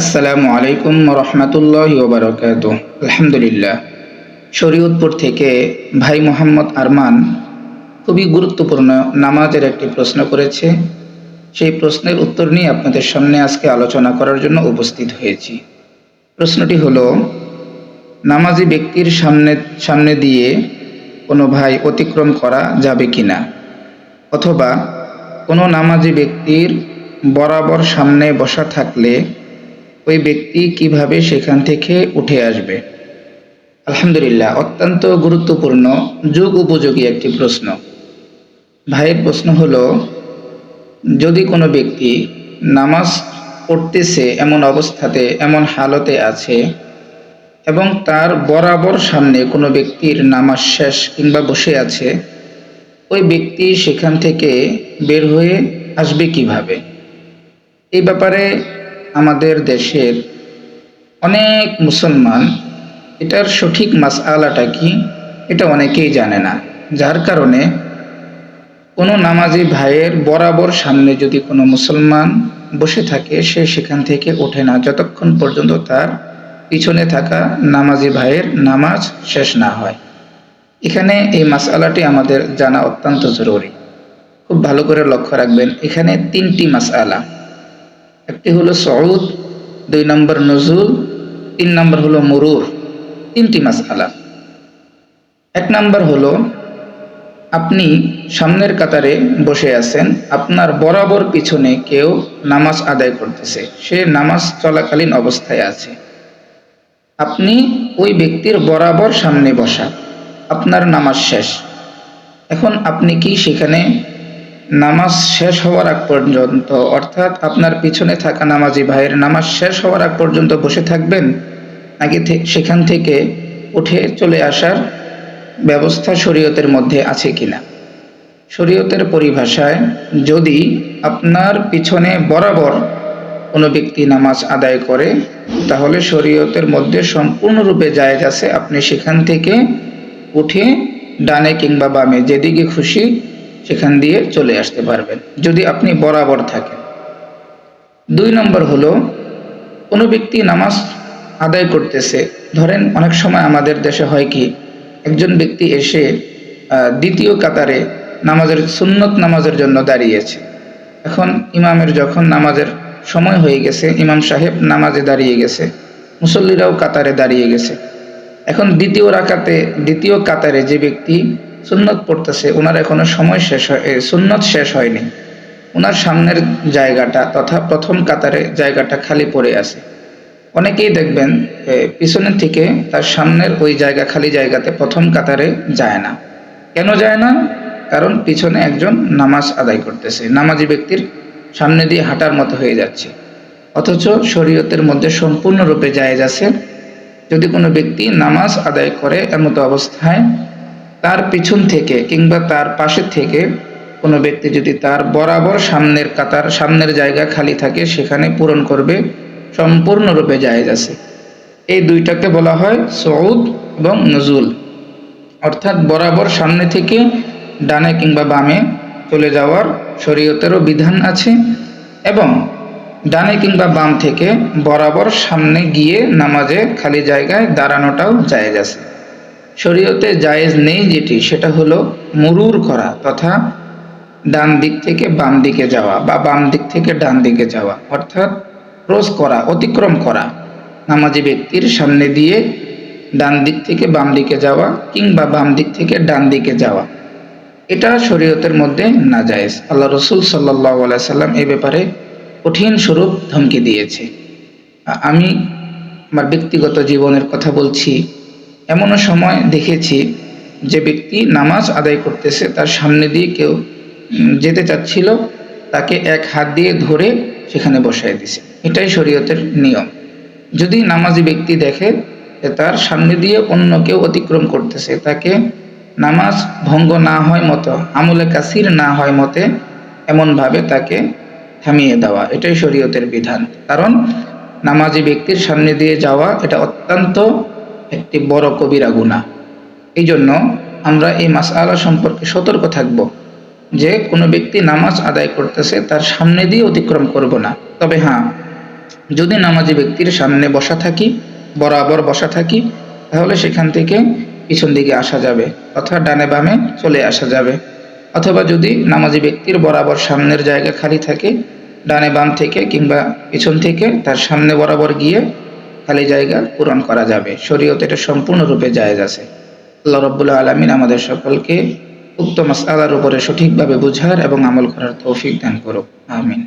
আসসালামু আলাইকুম রহমতুল্লাহ ওবরাকাত আলহামদুলিল্লাহ। শরীয়তপুর থেকে ভাই মোহাম্মদ আরমান খুবই গুরুত্বপূর্ণ নামাজের একটি প্রশ্ন করেছে। সেই প্রশ্নের উত্তর নিয়ে আপনাদের সামনে আজকে আলোচনা করার জন্য উপস্থিত হয়েছি। প্রশ্নটি হলো, নামাজি ব্যক্তির সামনে সামনে দিয়ে কোনো ভাই অতিক্রম করা যাবে কি না অথবা কোনো নামাজি ব্যক্তির বরাবর সামনে বসা থাকলে ওই ব্যক্তি কীভাবে সেখান থেকে উঠে আসবে? আলহামদুলিল্লাহ, অত্যন্ত গুরুত্বপূর্ণ, যুগ উপযোগী একটি প্রশ্ন। ভাইয়ের প্রশ্ন হলো, যদি কোনো ব্যক্তি নামাজ পড়তেছে এমন অবস্থাতে, এমন হালতে আছে এবং তার বরাবর সামনে কোনো ব্যক্তির নামাজ শেষ কিংবা বসে আছে, ওই ব্যক্তি সেখান থেকে বের হয়ে আসবে কীভাবে? এই ব্যাপারে আমাদের দেশের অনেক মুসলমান, এটার সঠিক মাস আলাটা কি? এটা অনেকেই জানে না। যার কারণে কোনো নামাজি ভাইয়ের বরাবর সামনে যদি কোনো মুসলমান বসে থাকে, সে সেখান থেকে ওঠে না। যতক্ষণ পর্যন্ত তার পিছনে থাকা নামাজি ভাইয়ের নামাজ শেষ না হয়। এখানে এই মাসালাটি আমাদের জানা অত্যন্ত জরুরি। খুব ভালো করে লক্ষ্য রাখবেন, এখানে তিনটি মাসালা একটি হলো সউদ, দুই নম্বর নজুল তিন নম্বর হলো মুরুর, তিনটি মাসালা এক নম্বর হলো, আপনি সামনের কাতারে বসে আছেন, আপনার বরাবর পিছনে কেউ নামাজ আদায় করতেছে, সে নামাজ চলাকালীন অবস্থায় আছে। আপনি ওই ব্যক্তির বরাবর সামনে বসা, আপনার নামাজ শেষ। এখন আপনি কি সেখানে নামাজ শেষ হওয়ার আগ পর্যন্ত, অর্থাৎ আপনার পিছনে থাকা নামাজি ভাইয়ের নামাজ শেষ হওয়ার আগ পর্যন্ত বসে থাকবেন, নাকি সেখান থেকে উঠে চলে আসার ব্যবস্থা শরীয়তের মধ্যে আছে কিনা? শরীয়তের পরিভাষায়, যদি আপনার পিছনে বরাবর কোনো ব্যক্তি নামাজ আদায় করে, তাহলে শরীয়তের মধ্যে সম্পূর্ণরূপে জায়েজ আছে, আপনি সেখান থেকে উঠে ডানে কিংবা বামে যেদিকে খুশি সেখান দিয়ে চলে আসতে পারবেন, যদি আপনি বরাবর থাকেন। দুই নম্বর হলো, কোনো ব্যক্তি নামাজ আদায় করতেছে। ধরেন, অনেক সময় আমাদের দেশে হয় কি, একজন ব্যক্তি এসে দ্বিতীয় কাতারে নামাজের, সুন্নত নামাজের জন্য দাঁড়িয়েছে। এখন ইমামের যখন নামাজের সময় হয়ে গেছে, ইমাম সাহেব নামাজে দাঁড়িয়ে গেছে, মুসল্লিরাও কাতারে দাঁড়িয়ে গেছে। এখন দ্বিতীয় রাকাতে, দ্বিতীয় কাতারে যে ব্যক্তি সুন্নত পড়তেছে ওনার এখনও সময় শেষ হয় সুন্নত শেষ হয়নি। ওনার সামনের জায়গাটা তথা প্রথম কাতারে জায়গাটা খালি পড়ে আছে। অনেকেই দেখবেন পিছনের থেকে তার সামনের ওই জায়গা খালি জায়গাতে প্রথম কাতারে যায় না। কেন যায় না? কারণ পিছনে একজন নামাজ আদায় করতেছে। নামাজি ব্যক্তির সামনে দিয়ে হাঁটার মতো হয়ে যাচ্ছে। অথচ শরীয়তের মধ্যে সম্পূর্ণরূপে জায়েজ আছে। যদি কোনো ব্যক্তি নামাজ আদায় করে এমতো অবস্থায় তার পিছন থেকে কিংবা তার পাশে থেকে কোনো ব্যক্তি যদি তার বরাবর সামনের কাতার, সামনের জায়গা খালি থাকে, সেখানে পূরণ করবে, সম্পূর্ণরূপে জায়েজ আছে। এই দুইটাকে বলা হয় সৌদ এবং নজুল। অর্থাৎ বরাবর সামনে থেকে ডানে কিংবা বামে চলে যাওয়ার শরীয়তেরও বিধান আছে এবং ডানে কিংবা বাম থেকে বরাবর সামনে গিয়ে নামাজে খালি জায়গায় দাঁড়ানোটাও জায়েজ আছে। শরীয়তে জায়েজ নেই যেটি, সেটা হলো মুরুর করা তথা ডান দিক থেকে বাম দিকে যাওয়া বা বাম দিক থেকে ডান দিকে যাওয়া, অর্থাৎ ক্রস করা, অতিক্রম করা। নামাজি ব্যক্তির সামনে দিয়ে ডান দিক থেকে বাম দিকে যাওয়া কিংবা বাম দিক থেকে ডান দিকে যাওয়া, এটা শরীয়তের মধ্যে না জায়েজ আল্লাহ রসুল সাল্লাহ সাল্লাম এ ব্যাপারে কঠিন স্বরূপ ধমকি দিয়েছে। আমি আমার ব্যক্তিগত জীবনের কথা বলছি। এমনও সময় দেখেছি যে ব্যক্তি নামাজ আদায় করতেছে, তার সামনে দিয়ে কেউ যেতে চাচ্ছিল, তাকে এক হাত দিয়ে ধরে সেখানে বসাই দিছে। এটাই শরীয়তের নিয়ম। যদি নামাজি ব্যক্তি দেখে তার সামনে দিয়ে অন্য কেউ অতিক্রম করতেছে, তাকে নামাজ ভঙ্গ না হয় মতো, আমলে কাসির না হয় মতে, এমনভাবে তাকে থামিয়ে দেওয়া, এটাই শরীয়তের বিধান। কারণ নামাজি ব্যক্তির সামনে দিয়ে যাওয়া, এটা অত্যন্ত একটি বড় কবিরা গুণা এই জন্য আমরা এই মাস আলা সম্পর্কে সতর্ক থাকব যে কোনো ব্যক্তি নামাজ আদায় করতেছে, তার সামনে দিয়ে অতিক্রম করব না। তবে হ্যাঁ যদি নামাজি ব্যক্তির সামনে বসা থাকি, বরাবর বসা থাকি, তাহলে সেখান থেকে পিছন দিকে আসা যাবে অথবা ডানে বামে চলে আসা যাবে। অথবা যদি নামাজি ব্যক্তির বরাবর সামনের জায়গা খালি থাকে, ডানে বাম থেকে কিংবা পিছন থেকে তার সামনে বরাবর গিয়ে খালি জায়গা পূরণ করা যাবে। শরীয়ত এটা সম্পূর্ণরূপে জায়েজ আছে। আল্লাহ রব্বুল্লাহ আলমিন আমাদের সকলকে উক্ত মাসআলার উপরে সঠিকভাবে বুঝার এবং আমল করার তৌফিক দান করুক। আমিন।